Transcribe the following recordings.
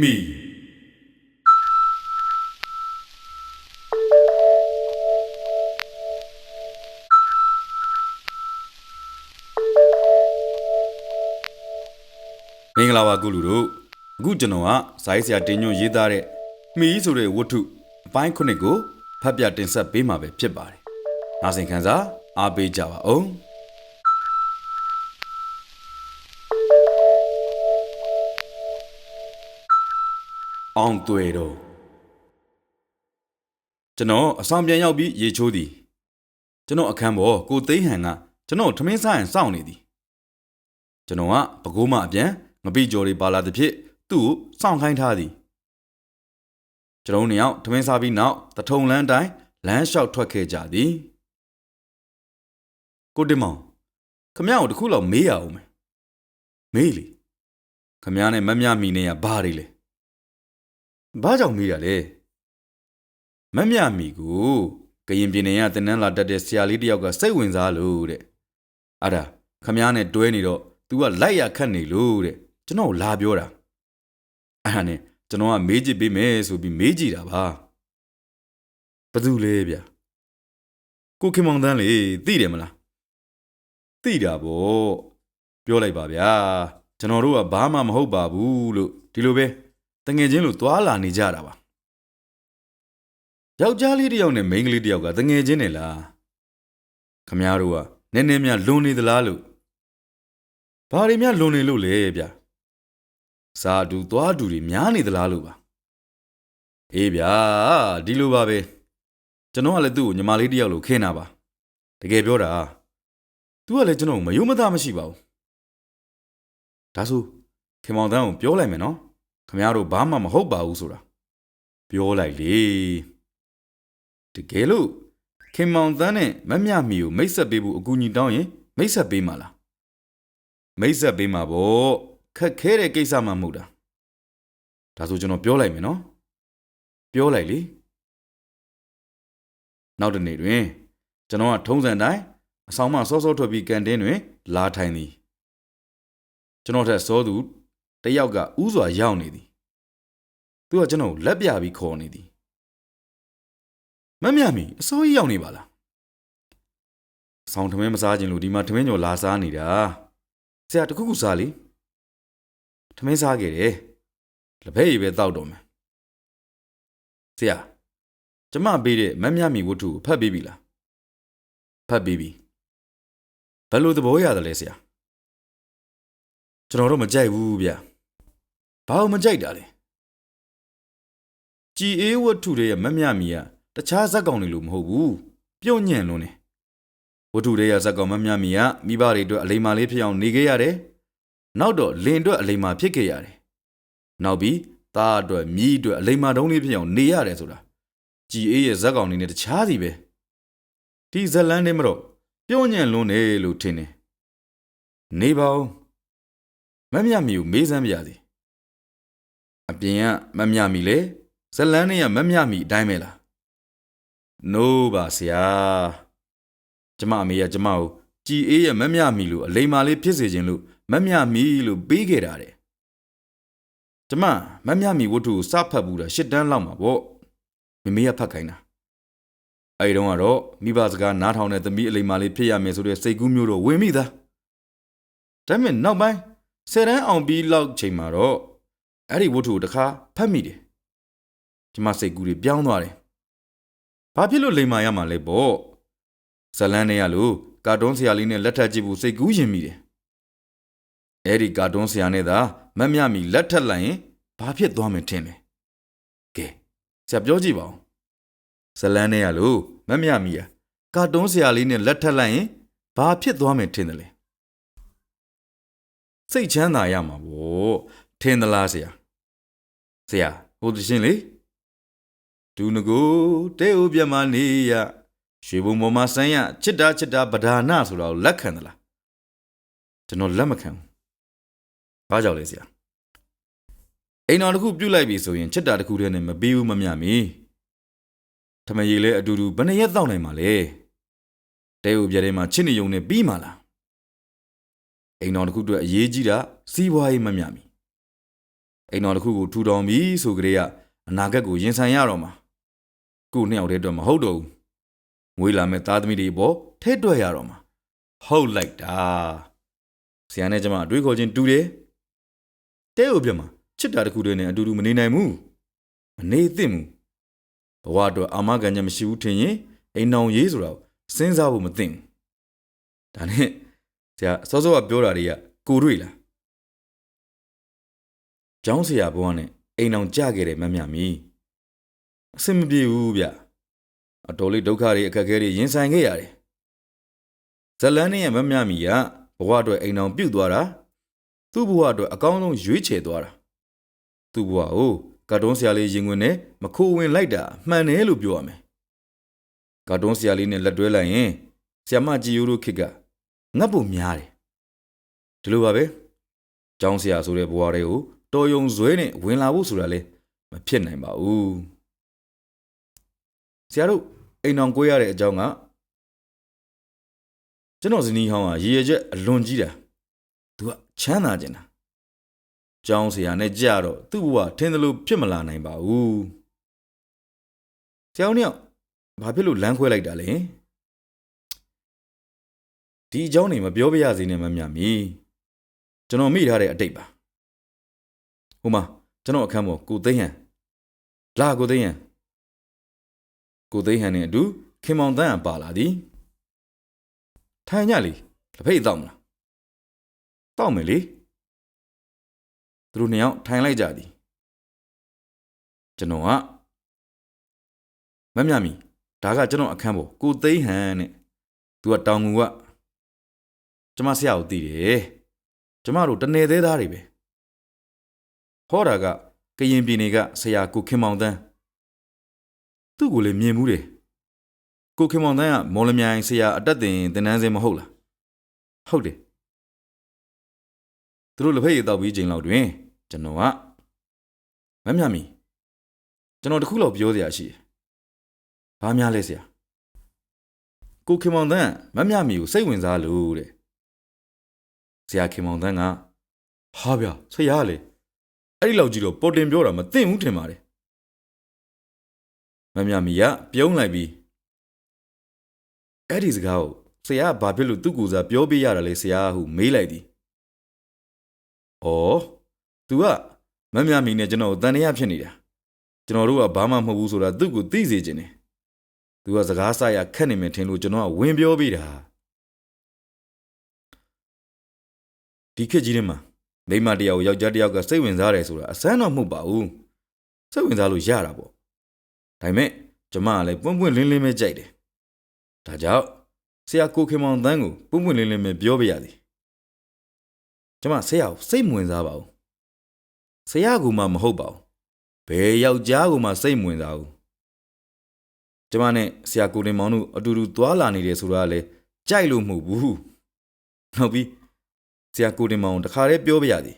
မိမင်္ဂလာပါကုလူတို့အခုကျွန်တော်ကဇိုင်းဆရာတင်ညွန့်ရေးသားတဲ့မီးဆိုတဲ့ဝတ္ထုအပိုင်းခုနှစ်ကိုဖတ်ပြတင်ဆက်ပေးမှာပဲဖြစ်ပါတယ်။နားဆင်ခံစားအားပေးကြပါဦး။ အောင်သွေတော့ကျွန်တော်အဆောင်ပြန်ရောက်ပြီးရေချိုးသည်ကျွန်တော်အခန်းပေါ်ကိုသိန်းဟန်ကကျွန်တော်ထမင်းစားရင်စောင့်နေသည်ကျွန်တော်ကပကိုးမအပြန်ငပိကြော်တွေပါလာသည်ဖြင့်သူ့ကိုစောင့်ခိုင်းထားသည်ကျွန်တော်တို့နှစ်ယောက်ထမင်းစားပြီးနောက်တထုံလန်းတိုင်းလမ်းလျှောက်ထွက်ခဲ့ကြသည်ကိုတင်မောင်ခမရကိုတစ်ခုလောက်မေးရအောင်မယ်မေးလေခမရနဲ့မမြမီနဲ့ကဘာတွေလဲ ဘာကြောင့်မေးတာလဲမမြမီကိုကရင်ပြည်နယ်ကတင်နန်းလာတက်တဲ့ဆရာလေးတယောက်ကစိတ်ဝင်စားလို့တဲ့အဲ့ဒါခမားနဲ့တွဲနေတော့ तू ကလိုက်ရခတ်နေလို့တဲ့ကျွန်တော်ကိုလာပြောတာအဲ့ဒါနဲ့ကျွန်တော်ကမေးကြည့်ပေးမယ်ဆိုပြီးမေးကြည့်တာပါဘယ်သူလဲဗျကိုခင်မောင်တန်းလေသိတယ်မလားသိတာဗောပြောလိုက်ပါဗျာကျွန်တော်တို့ကဘာမှမဟုတ်ပါဘူးလို့ဒီလိုပဲ တငယ်ချင်းလို့သွားလာနေကြတာပါယောက်ျားလေးတစ်ယောက်နဲ့မိန်းကလေးတစ်ယောက်ကတငယ်ချင်းနဲ့လားခမည်းတော်ကနည်းနည်းများလွန်နေသလားလို့ဘာတွေများလွန်နေလို့လဲဗျစာတူသွားတူတွေများနေသလားလို့ပါအေးဗျာဒီလိုပါပဲကျွန်တော်ကလည်းသူ့ကိုညီမလေးတစ်ယောက်လိုခင်းတာပါတကယ်ပြောတာ तू ကလည်းကျွန်တော်ကိုမယုံမသားမရှိပါဘူးဒါဆိုခင်မောင်တန်းကိုပြောလိုက်မယ်နော် ခမည်းတော်ဘာမှမဟုတ်ပါဘူးဆိုတာပြောလိုက်လေတကယ်လို့ခင်မောင်တန်းနဲ့မမြမီကိုမိတ်ဆက်ပေးဖို့အကူအညီတောင်းရင်မိတ်ဆက်ပေးမှာလားမိတ်ဆက်ပေးမှာဗောခက်ခဲတဲ့ကိစ္စမှမဟုတ်တာဒါဆိုကျွန်တော်ပြောလိုက်မယ်နော်ပြောလိုက်လေနောက်တစ်နေ့တွင် ကျွန်တော်ကထုံးစံတိုင်းအဆောင်မစောစောထွက်ပြီးကန်တင်းတွင် လာထိုင်သည်ကျွန်တော်ထက်စောသူ တယောက်ကဥစွာရောက်နေသည်သူကကျွန်တော်ကိုလက်ပြပြီးခေါ်နေသည်မမြမီအစိုးရရောက်နေပါလားအဆောင်ထမင်းမစားခြင်းလို့ဒီမှာထမင်းကျော်လာစားနေတာဆရာတခုခုစားလေထမင်းစားခဲ့တယ်လက်ဖက်ရည်ပဲတောက်တော့မယ်ဆရာကျမပေးတဲ့မမြမီဝတ္ထုကိုဖတ်ပြီးပြီလားဖတ်ပြီးပြီဘယ်လိုသဘောရတယ်လဲဆရာကျွန်တော်တော့မကြိုက်ဘူးဗျ ဘာလို့မကြိုက်တာလဲကြည်အေးဝတ္ထုတွေရဲ့မမြမီကတခြားဇက်ကောင်တွေလို့မဟုတ်ဘူးပြုတ်ညံ့လုံးနေဝတ္ထုတွေကဇက်ကောင်မမြမီကမိဘတွေအတွက်အလိမ္မာလေးဖြစ်အောင်နေခဲ့ရတယ်နောက်တော့လင်အတွက်အလိမ္မာဖြစ်ခဲ့ရတယ်နောက်ပြီးသားအတွက်မြီးအတွက်အလိမ္မာတုံးလေးဖြစ်အောင်နေရတယ်ဆိုတာကြည်အေးရဲ့ဇက်ကောင်တွေနဲ့တခြားစီပဲဒီဇက်လန်းနေမတော့ပြုတ်ညံ့လုံးနေလို့ထင်တယ်နေပါဦးမမြမီကိုမေးစမ်းပြရစီ အပြင်ကမမြမီလေဇက်လန်းနဲ့ကမမြမီအတိုင်းပဲလားနိုးပါဆရာကျမအမေကကျမကိုကြည်အေးရဲ့မမြမီလို့အလိမ္မာလေးဖြစ်စေခြင်းလို့မမြမီလို့ပေးခဲ့တာတဲ့ကျမမမြမီဝတ္ထုကိုစဖတ်ဘူးတာရှစ်တန်းလောက်မှာပေါ့မမေကဖတ်ခိုင်းတာအဲဒီတော့ကတော့မိဘစကားနားထောင်တဲ့သမီးအလိမ္မာလေးဖြစ်ရမယ်ဆိုတဲ့စိတ်ကူးမျိုးတော့ဝင်မိသားဒါပေမဲ့နောက်ပိုင်းဆယ်တန်းအောင်ပြီးလောက်ချိန်မှာတော့ အဲ့ဒီဝတ္ထုကိုတစ်ခါဖတ်မိတယ်ကျမစိတ်ကူးတွေပြောင်းသွားတယ်ဘာဖြစ်လို့လိန်မာရမှာလဲပေါ့ဇလန်းနဲ့ရလို့ကာတွန်းဆရာလေးနဲ့လက်ထပ်ကြည့်ဖို့စိတ်ကူးရင်မိတယ်အဲ့ဒီကာတွန်းဆရာနဲ့သာမတ်မြမီလက်ထပ်လိုက်ရင်ဘာဖြစ်သွားမယ်ထင်လဲကဲဆရာပြောကြည့်ပါဦးဇလန်းနဲ့ရလို့မတ်မြမီကကာတွန်းဆရာလေးနဲ့လက်ထပ်လိုက်ရင်ဘာဖြစ်သွားမယ်ထင်တယ်လဲစိတ်ချမ်းသာရမှာပေါ့ထင်သလားဆရာ ဆရာဟိုတရှင်လေဒူနကိုတဲဥပြမနေရရွှေဘုံပေါ်မှာဆန်းရချစ်တာချစ်တာဗဒါနာဆိုတာကိုလက်ခံသလားကျွန်တော်လက်မခံဘူးဘာကြောင့်လဲဆရာအိမ်တော်တစ်ခုပြုတ်လိုက်ပြီဆိုရင်ချစ်တာတစ်ခုတည်းနဲ့မပြီးဘူးမမြမီထမရေလဲအတူတူဘယ်နှရက်တောက်နိုင်မှာလဲတဲဥပြထဲမှာချစ်နေုံနဲ့ပြီးမှာလားအိမ်တော်တစ်ခုအတွက်အရေးကြီးတာစီးပွားရေးမမြမီ အိမ်တော်တစ်ခုကိုထူထောင်ပြီးဆိုကြတဲ့အနာဂတ်ကိုရင်ဆိုင်ရတော့မှာကိုနှစ်ယောက်တည်းအတွက်မဟုတ်တော့ဘူးမွေးလာမဲ့သားသမီးတွေပေါ်ထဲတွက်ရတော့မှာဟုတ်လိုက်တာဆရာနဲ့ကျမအတွေးခေါ်ချင်းတူတယ်တဲဥပြမှာချစ်တာတစ်ခုတည်းနဲ့အတူတူမနေနိုင်ဘူးမနေသင့်ဘူးဘဝအတွက်အာမခံချက်မရှိဘူးထင်ရင်အိမ်တော်ရေးဆိုတာကိုစဉ်းစားဖို့မသင့်ဘူးဒါနဲ့ဆရာစောစောကပြောတာတွေကကိုတွေ့လား ကျောင်းဆရာဘဝနဲ့အိမ်အောင်ကြခဲ့တဲ့မတ်မြမီအဆင်မပြေဘူးဗျအတော်လေးဒုက္ခတွေအခက်အခဲတွေရင်ဆိုင်ခဲ့ရတယ်ဇလန်းနဲ့ရဲ့မတ်မြမီကဘဝအတွက်အိမ်အောင်ပြုတ်သွားတာသူ့ဘဝအတွက်အကောင်းဆုံးရွေးချယ်သွားတာသူ့ဘဝကိုကာတွန်းဆရာလေးရင်ဝင်နဲ့မခိုးဝင်လိုက်တာမှန်တယ်လို့ပြောရမယ်ကာတွန်းဆရာလေးနဲ့လက်တွဲလိုက်ရင်ဆရာမကြည်ရိုးတို့ခစ်ကငတ်ဖို့များတယ်ဒီလိုပါပဲကျောင်းဆရာဆိုတဲ့ဘဝတွေကို တော်ယုံဇွဲနဲ့ဝင်လာဖို့ဆိုတာလဲမဖြစ်နိုင်ပါဘူးဆရာတို့အိမ်အောင်ကိုးရတဲ့အကြောင်းကကျွန်တော်ဇနီးဟောင်းကရည်ရချက်အလွန်ကြီးတာသူကချမ်းသာကျင်တာကျောင်းဆရာနဲ့ကြတော့သူ့ဘဝထင်သလိုဖြစ်မလာနိုင်ပါဘူးဆရာတို့ကဘာဖြစ်လို့လမ်းခွဲလိုက်တာလဲဒီအကြောင်းနေမပြောပြရစေနဲ့မမြမီကျွန်တော်မိထားတဲ့အတိတ်ပါ ဟိုမှာကျွန်တော်အခန်းပေါ်ကိုသိန်းဟန်လာကိုသိန်းဟန်ကိုသိန်းဟန်နဲ့အတူခင်မောင်တန်းကပါလာသည်ထိုင်ကြလေလက်ဖိတ်တောက်မလားတောက်မယ်လေသူတို့နှစ်ယောက်ထိုင်လိုက်ကြသည်ကျွန်တော်ကမမြမီဒါကကျွန်တော်အခန်းပေါ်ကိုသိန်းဟန်နဲ့သူကတောင်ငူကကျမဆရာကိုတည်တယ်ကျမတို့တနေသေးသားတွေပဲ ဟောတာကကရင်ပြည်နယ်ကဆရာကိုခင်မောင်တန်းသူ့ကိုလည်းမြင်မှုတယ်ကိုခင်မောင်တန်းကမော်လမြိုင်ဆရာအတက်တင်တင်နန်းစင်မဟုတ်လားဟုတ်တယ်သူတို့လက်ဖက်ရည်တောက်ပြီးချိန်လောက်တွင်ကျွန်တော်ကမမြမီကျွန်တော်တခုလောက်ပြောစရာရှိတယ်ဘာများလဲဆရာကိုခင်မောင်တန်းကမမြမီကိုစိတ်ဝင်စားလို့တဲ့ဆရာခင်မောင်တန်းကဟာဗျဆရာလေ အဲ့ဒီလောက်ကြီးတော့ပေါ်တင်ပြောတာမသိဘူးထင်ပါတယ်မမြမီကပြုံးလိုက်ပြီးအဲ့ဒီစကားကိုဆရာကဘာဖြစ်လို့သူ့ကိုယ်စားပြောပြရတာလဲဆရာဟုမေးလိုက်သည်။အော် तू ကမမြမီနဲ့ကျွန်တော်ကိုတန်တရားဖြစ်နေတာကျွန်တော်တို့ကဘာမှမဟုတ်ဘူးဆိုတာသူ့ကိုသိစေချင်တယ်။ तू ကစကားဆရခက်နေမယ်ထင်လို့ကျွန်တော်ကဝင်ပြောပြတာဒီခေတ်ကြီးထဲမှာ မိန်းမတစ်ယောက်ယောက်ျားတစ်ယောက်ကစိတ်ဝင်စားတယ်ဆိုတာအစမ်းတော့မဟုတ်ပါဘူးစိတ်ဝင်စားလို့ရတာပေါ့ဒါပေမဲ့ကျမကလည်းပွန့်ပွန့်လင်းလင်းပဲကြိုက်တယ်ဒါကြောင့်ဆရာကိုခင်မောင်တန်းကိုပွန့်ပွန့်လင်းလင်းပဲပြောပြရသည်ကျမဆရာကိုစိတ်မဝင်စားပါဘူးဆရာကမှမဟုတ်ပါဘူးဘယ်ယောက်ျားကမှစိတ်မဝင်စားဘူးကျမနဲ့ဆရာကိုတင်မောင်တို့အတူတူသွားလာနေတယ်ဆိုတာကလည်းကြိုက်လို့မဟုတ်ဘူးနောက်ပြီး ဆရာကိုတင်မောင်တခါတည်းပြောပြရသည်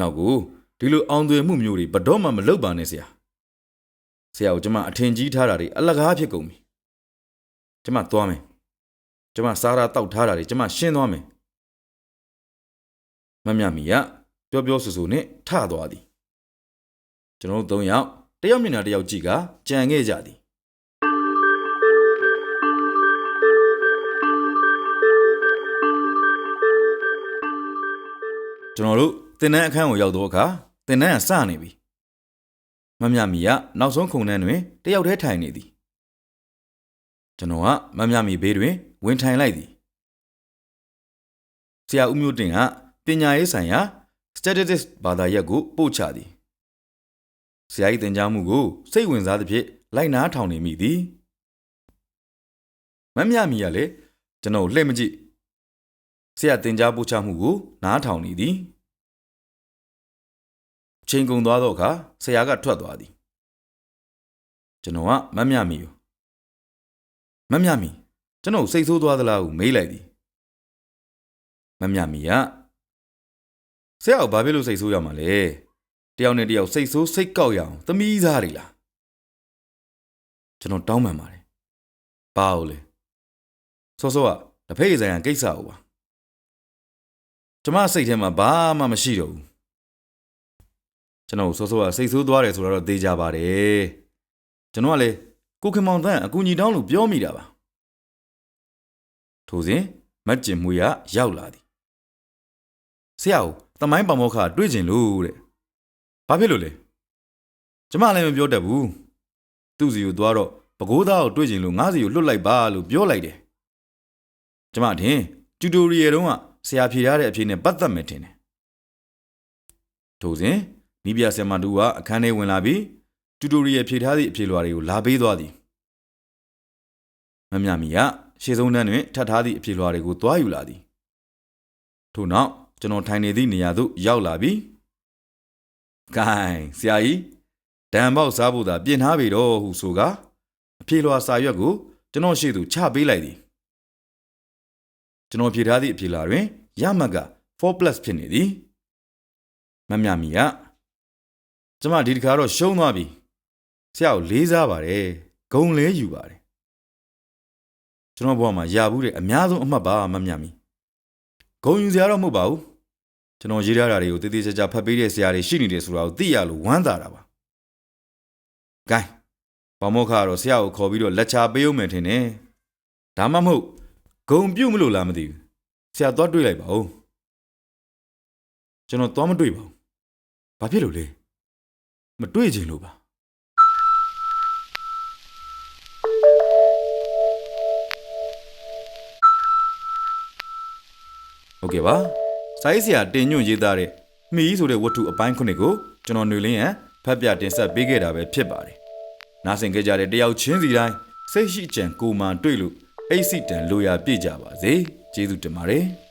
နောက်ကိုဒီလိုအောင်သွေမှုမျိုးတွေဘတော့မှမလုပ်ပါနဲ့ဆရာဆရာကိုကျမအထင်ကြီးထားတာတွေအလကားဖြစ်ကုန်ပြီကျမသွားမယ်ကျမစားရတောက်ထားတာတွေကျမရှင်းသွားမယ်မမြမီကပြောပြောဆူဆူနဲ့ထသွားသည်ကျွန်တော်တို့၃ယောက်တယောက်မျက်နှာတယောက်ကြည့်ကကြံခဲ့ကြသည် ကျွန်တော်တို့တင်နန်းအခန်းကိုရောက်တော့အခါတင်နန်းကစနေပြီမမြမီကနောက်ဆုံးခုံနှန်းတွင်တယောက်တည်းထိုင်နေသည်ကျွန်တော်ကမမြမီဘေးတွင်ဝင်ထိုင်လိုက်သည်ဆရာဦးမျိုးတင်ကပညာရေးဆိုင်ရာ statistics ဘာသာရပ်ကိုပို့ချသည်ဆရာ၏သင်ကြားမှုကိုစိတ်ဝင်စားသဖြင့်လိုက်နားထောင်နေမိသည်မမြမီကလည်းကျွန်တော်ကိုလှည့်မကြည့် ဆရာသင်ကြားပို့ချမှုကိုနားထောင်နေသည်ချိန်ကုန်သွားတော့အခါဆရာကထွက်သွားသည်ကျွန်တော်ကမတ်မြမီကိုမတ်မြမီကျွန်တော်စိတ်ဆိုးသွားသလားဟုမေးလိုက်သည်မတ်မြမီကဆရာကဘာဖြစ်လို့စိတ်ဆိုးရမှာလဲတယောက်နဲ့တယောက်စိတ်ဆိုးစိတ်ကောက်ရအောင်သမီးစားတွေလားကျွန်တော်တောင်းပန်ပါတယ်ဘာလို့လဲစောစောကတဖိတ်ဆိုင်ရာကိစ္စကိုပါ ကျမစိတ်ထဲမှာဘာမှမရှိတော့ဘူးကျွန်တော်စောစောကစိတ်ဆိုးသွားတယ်ဆိုတော့သိကြပါတယ်ကျွန်တော်ကလည်းကိုခင်မောင်တန်းအကူညီတောင်းလို့ပြောမိတာပါထိုစဉ်မတ်ကျင်မှုရရောက်လာသည်ဆရာကိုတမိုင်းပမောက္ခတွေ့ကျင်လို့တဲ့ဘာဖြစ်လို့လဲကျမလည်းမပြောတတ်ဘူးသူ့စီကိုသွားတော့ပကိုးသားကိုတွေ့ကျင်လို့ငါးစီကိုလွတ်လိုက်ပါလို့ပြောလိုက်တယ်ကျမထင်ကျူတိုရီယယ်တုန်းက ဆရာဖြေထားတဲ့အဖြေနဲ့ပတ်သက်မယ်ထင်တယ်ထိုစဉ်နီးပြဆရာမတူကအခန်းထဲဝင်လာပြီးကျူတိုရီယယ်ဖြေထားသည့်အဖြေလွှာတွေကိုလာပေးသွားသည်မမြမီကရှေ့ဆုံးတန်းတွင်ထပ်ထားသည့်အဖြေလွှာတွေကိုသွားယူလာသည်ထို့နောက်ကျွန်တော်ထိုင်နေသည့်နေရာသို့ရောက်လာပြီး။ဂိုင်းဆရာကြီးဒံပေါက်စားဖို့သာပြင်ထားပြီတော့ဟုဆိုကအဖြေလွှာစာရွက်ကိုကျွန်တော်ရှေ့သို့ချပေးလိုက်သည်။ ကျွန်တော်ဖြေထားသည့်အဖြေလွှာတွင်ရမှတ်က 4+ ဖြစ်နေသည်။မမြမီကကျမဒီတစ်ခါတော့ရှုံးသွားပြီ။ဆရာကိုလေးစားပါတယ်။ဂုံလဲယူပါတယ်။ကျွန်တော်ဘဝမှာရဘူးတဲ့အများဆုံးအမှတ်ပါမမြမီ။ဂုံယူစရာတော့မဟုတ်ပါဘူး။ကျွန်တော်ရေးထားတာတွေကိုတည်တည်ကြကြဖတ်ပေးတဲ့ဆရာတွေရှိနေတယ်ဆိုတာကိုသိရလို့ဝမ်းသာတာပါ။ gain ဘာမောခါကတော့ဆရာကိုခေါ်ပြီးတော့လက်ချပေးအောင်မယ်ထင်တယ်။ဒါမှမဟုတ် ဂုံပြုတ်မလို့လားမသိဘူး။ဆရာသွားတွေ့လိုက်ပါဦး။ကျွန်တော်သွားမတွေ့ပါဘူး။ဘာဖြစ်လို့လဲ။မတွေ့ချင်လို့ပါ။ဟုတ်ကဲ့ပါ။စာရေးဆရာတင်ညွန့်ရေးသားတဲ့မှီဆိုတဲ့ဝတ္ထုအပိုင်းခုနှစ်ကိုကျွန်တော်ຫນွေလင်းရန်ဖတ်ပြတင်ဆက်ပေးခဲ့တာပဲဖြစ်ပါတယ်။နားဆင်ကြကြတဲ့တယောက်ချင်းစီတိုင်းစိတ်ရှိကြံကိုယ်မှန်တွေ့လို့ အိတ်စိတံလိုရာပြည့်ကြပါစေ။ကျေးဇူးတင်ပါတယ်။